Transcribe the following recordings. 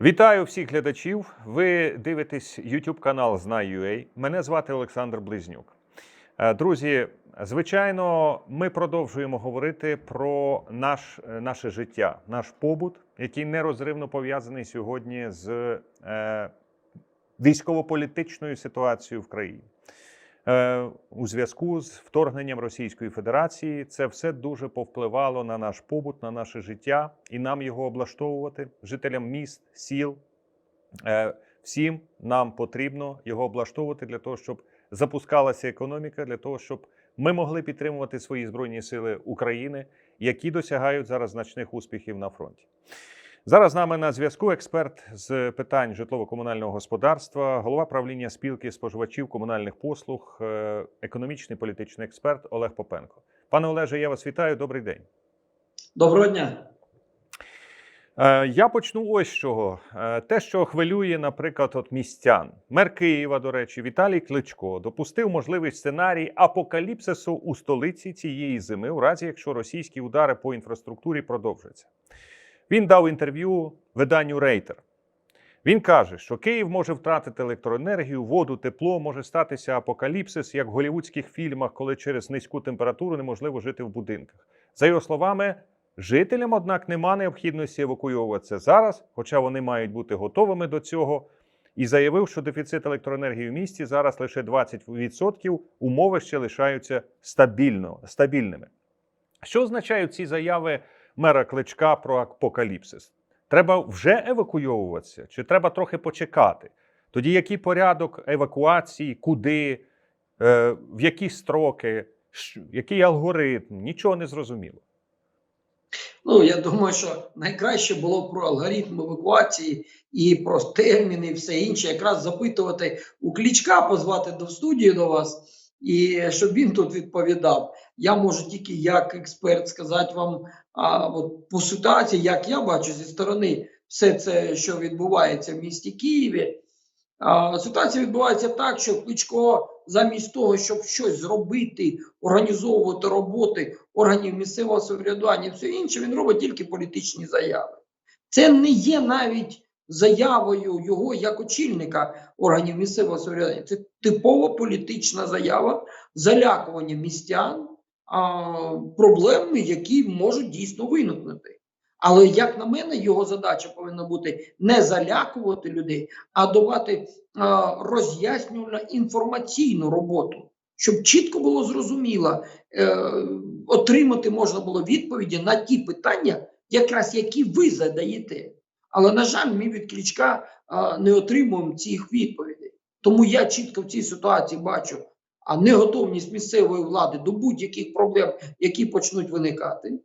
Вітаю всіх глядачів. Ви дивитесь YouTube канал Знай.ua. Мене звати Олександр Близнюк. Е, Друзі, звичайно, ми продовжуємо говорити про наш, е, наше життя, наш побут, який нерозривно пов'язаний сьогодні з е, військово-політичною ситуацією в країні. Е, у зв'язку з вторгненням Російської Федерації це все дуже повпливало на наш побут, на наше життя, і нам його облаштовувати жителям міст, сіл. Е, Всім нам потрібно його облаштовувати для того, щоб запускалася економіка, для того, щоб ми могли підтримувати свої збройні сили України, які досягають зараз значних успіхів на фронті. Зараз з нами на зв'язку експерт з питань житлово-комунального господарства, голова правління спілки споживачів комунальних послуг, е, економічний політичний експерт Олег Попенко. Пане Олеже, я вас вітаю. Добрий день. Доброго дня. Е, Я почну ось з чого. Е, Те, що хвилює, наприклад, от містян. Мер Києва, до речі, Віталій Кличко допустив можливий сценарій апокаліпсису у столиці цієї зими, у разі якщо російські удари по інфраструктурі продовжаться. Він дав інтерв'ю виданню Рейтер. Він каже, що Київ може втратити електроенергію, воду, тепло, може статися апокаліпсис, як в голівудських фільмах, коли через низьку температуру неможливо жити в будинках. За його словами, жителям, однак, нема необхідності евакуйовуватися зараз, хоча вони мають бути готовими до цього. І заявив, що дефіцит електроенергії в місті зараз лише 20%, умови ще лишаються стабільно, стабільними. Що означають ці заяви мера Кличка про апокаліпсис? Треба вже евакуйовуватися, чи треба трохи почекати? Тоді який порядок евакуації, куди, е, в які строки, який алгоритм? Нічого не зрозуміло. Ну я думаю, що найкраще було про алгоритм евакуації і про терміни, і все інше, якраз запитувати у Клічка, позвати до студії до вас, і щоб він тут відповідав. Я можу тільки як експерт сказати вам а, от, по ситуації, як я бачу зі сторони все це, що відбувається в місті Києві. А, ситуація відбувається так, що Кличко замість того, щоб щось зробити, організовувати роботи органів місцевого самоврядування все інше, він робить тільки політичні заяви. Це не є навіть заявою його як очільника органів місцевого самоврядування. Це типова політична заява, залякування містян а, проблеми, які можуть дійсно виникнути. Але, як на мене, його задача повинна бути не залякувати людей, а давати а, роз'яснювально інформаційну роботу, щоб чітко було зрозуміло, е, отримати можна було відповіді на ті питання, якраз які ви задаєте. Але, на жаль, ми від Кличка не отримуємо цих відповідей. Тому я чітко в цій ситуації бачу неготовність місцевої влади до будь-яких проблем, які почнуть виникати.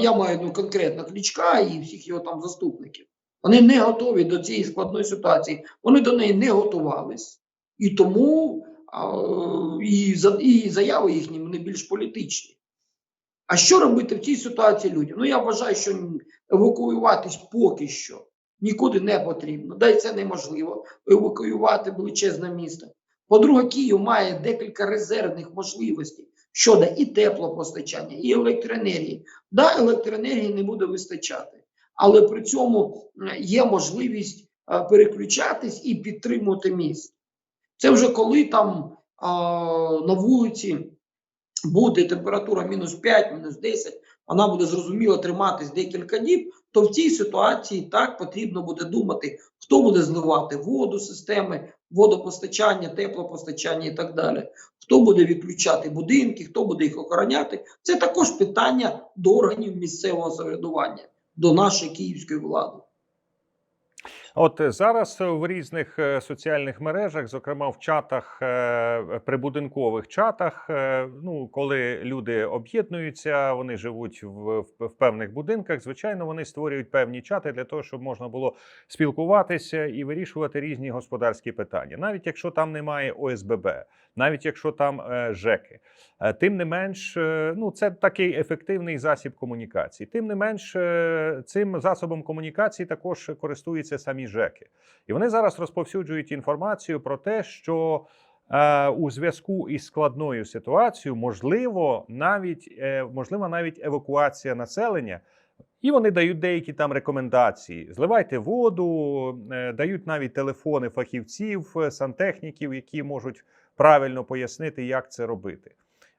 Я маю ну, конкретно Кличка і всіх його там заступників. Вони не готові до цієї складної ситуації. Вони до неї не готувались. І тому і заяви їхні вони більш політичні. А що робити в цій ситуації людям? Ну я вважаю, що евакуюватись поки що нікуди не потрібно. Да й це неможливо евакуювати величезне місто. По-друге, Київ має декілька резервних можливостей щодо і теплопостачання, і електроенергії. Да, електроенергії не буде вистачати, але при цьому є можливість переключатись і підтримувати міст. Це вже коли там на вулиці буде температура мінус 5, мінус 10, вона буде зрозуміло триматись декілька діб, то в цій ситуації так потрібно буде думати, хто буде зливати воду системи, водопостачання, теплопостачання і так далі. Хто буде відключати будинки, хто буде їх охороняти. Це також питання до органів місцевого самоврядування, до нашої київської влади. От е, зараз е, в різних е, соціальних мережах, зокрема в чатах, прибудинкових чатах, ну коли люди об'єднуються, вони живуть в, в, певних будинках. Звичайно, вони створюють певні чати для того, щоб можна було спілкуватися і вирішувати різні господарські питання, навіть якщо там немає ОСББ, навіть якщо там ЖЕКи. Тим не менш, ну це такий ефективний засіб комунікації. Тим не менш, цим засобом комунікації також користуються самі ЖЕКи. І вони зараз розповсюджують інформацію про те, що е, у зв'язку із складною ситуацією можливо навіть е, можлива навіть евакуація населення. І вони дають деякі там рекомендації: зливайте воду, е, дають навіть телефони фахівців, е, сантехніків, які можуть правильно пояснити, як це робити.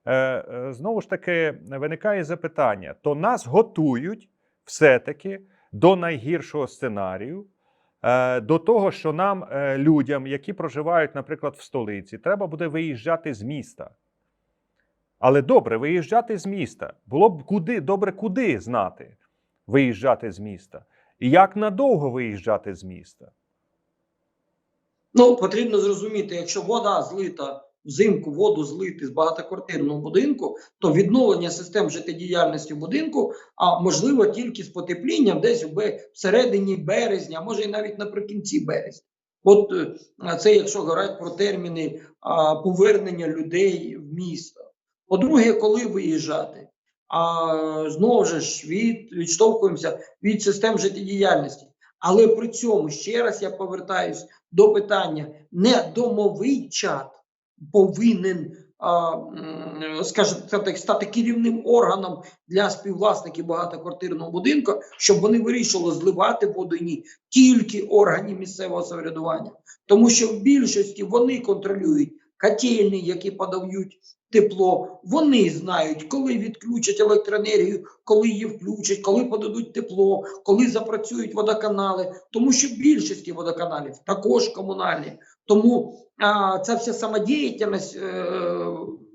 Е, Знову ж таки, виникає запитання: то нас готують все-таки до найгіршого сценарію, до того, що нам, е, людям, які проживають, наприклад, в столиці, треба буде виїжджати з міста. Але добре, виїжджати з міста. Було б куди, добре, куди знати виїжджати з міста. І як надовго виїжджати з міста? Ну, потрібно зрозуміти, якщо вода злита взимку, воду злити з багатоквартирного будинку, то відновлення систем життєдіяльності будинку а можливо тільки з потеплінням десь всередині березня, може і навіть наприкінці березня. От е, це якщо говорити про терміни а, повернення людей в місто. По-друге, коли виїжджати? А знову ж від, відштовхуємося від систем життєдіяльності. Але при цьому ще раз я повертаюсь до питання: не домовий чат повинен, скажімо стати керівним органом для співвласників багатоквартирного будинку, щоб вони вирішили зливати воду ні тільки органів місцевого самоврядування, тому що в більшості вони контролюють котельні, які подають тепло. Вони знають, коли відключать електроенергію, коли її включать, коли подадуть тепло, коли запрацюють водоканали, тому що більшості водоканалів також комунальні. Тому ця вся самодіяльність е,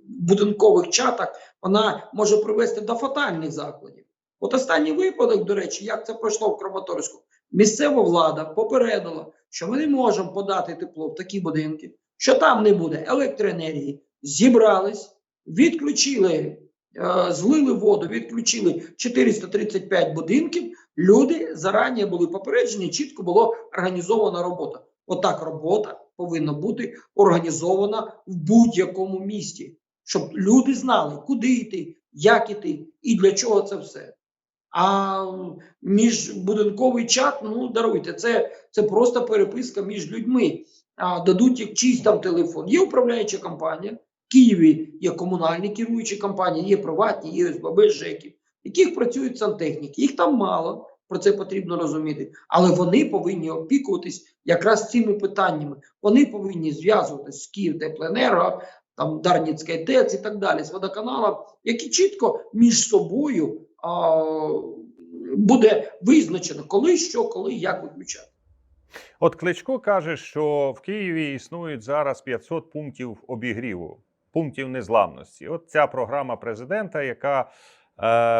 будинкових чатах вона може привести до фатальних закладів. От останній випадок, до речі, як це пройшло в Краматорську, місцева влада попередила, що ми не можемо подати тепло в такі будинки, що там не буде електроенергії. Зібрались, відключили, е, злили воду, відключили 435 будинків. Люди зарані були попереджені, чітко було організована робота. Отак робота повинна бути організована в будь-якому місті, щоб люди знали, куди йти, як іти і для чого це все. А міжбудинковий чат, ну даруйте, це, це просто переписка між людьми. А, дадуть чийсь там телефон. Є управляюча компанія. В Києві є комунальні керуючі компанії, є приватні, є ОСББ, ЖЕКів, яких працюють сантехніки. Їх там мало, про це потрібно розуміти. Але вони повинні опікуватись якраз цими питаннями. Вони повинні зв'язуватися з Київтеплоенерго, там Дарницький ТЕЦ і так далі, з водоканалом, які чітко між собою а, буде визначено, коли що, коли як виключати. От Кличко каже, що в Києві існують зараз 500 пунктів обігріву, пунктів незламності. От ця програма президента, яка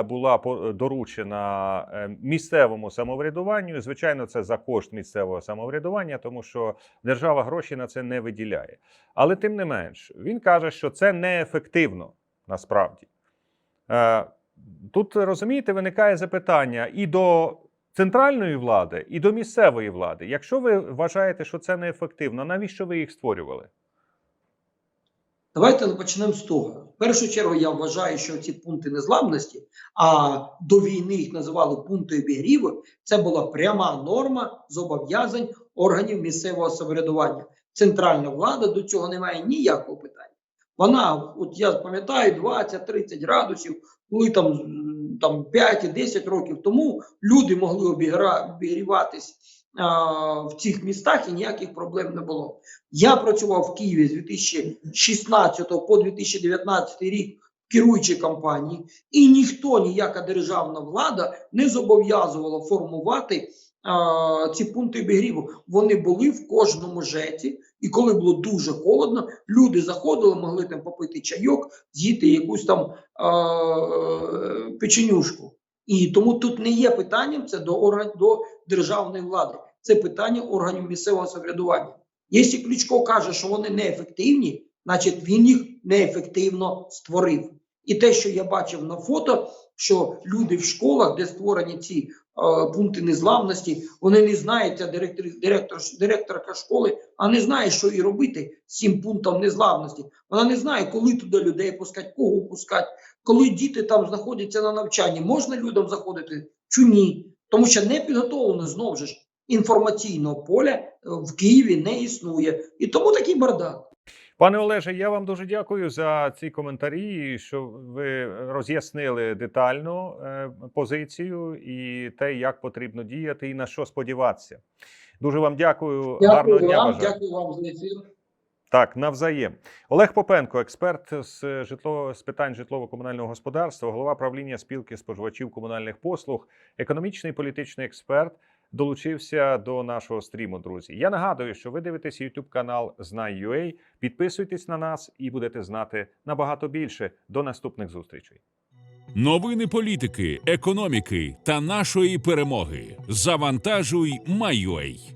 була доручена е, місцевому самоврядуванню. Звичайно, це за кошт місцевого самоврядування, тому що держава гроші на це не виділяє. Але тим не менш, він каже, що це неефективно насправді. Е, тут розумієте, виникає запитання і до центральної влади, і до місцевої влади. Якщо ви вважаєте, що це неефективно, навіщо ви їх створювали? Давайте почнемо з того. В першу чергу я вважаю, що ці пункти незламності, а до війни їх називали пункти обігріву, це була пряма норма зобов'язань органів місцевого самоврядування. Центральна влада до цього не має ніякого питання. Вона, от я пам'ятаю, 20-30 градусів, коли там, там 5-10 років тому люди могли обігріватись в цих містах і ніяких проблем не було. Я працював в Києві з 2016 по 2019 рік в керуючій компанії, і ніхто, ніяка державна влада не зобов'язувала формувати а, ці пункти обігріву. Вони були в кожному жеті, і коли було дуже холодно, люди заходили, могли там попити чайок, з'їти якусь там а, печенюшку. І тому тут не є питанням це до орган до державної влади, це питання органів місцевого самоврядування. Якщо Кличко каже, що вони неефективні, значить він їх неефективно створив. І те, що я бачив на фото, що люди в школах, де створені ці е, пункти незламності, вони не знають, директор, директор, директорка школи, а не знає, що і робити з цим пунктом незламності. Вона не знає, коли туди людей пускати, кого пускати, коли діти там знаходяться на навчанні, можна людям заходити чи ні. Тому що не підготовлено знову ж інформаційного поля е, в Києві не існує. І тому такий бардак. Пане Олеже, я вам дуже дякую за ці коментарі, що ви роз'яснили детально е, позицію і те, як потрібно діяти, і на що сподіватися. Дуже вам дякую. Гарного Дякую дня бажаю. дякую вам за ефір. Так, навзаєм. Олег Попенко, експерт з житло з питань житлово-комунального господарства, голова правління спілки споживачів комунальних послуг, економічний і політичний експерт. Долучився до нашого стріму, друзі. Я нагадую, що ви дивитесь YouTube канал Знай.ua, Підписуйтесь на нас і будете знати набагато більше. До наступних зустрічей. Новини політики, економіки та нашої перемоги. Завантажуй Майой.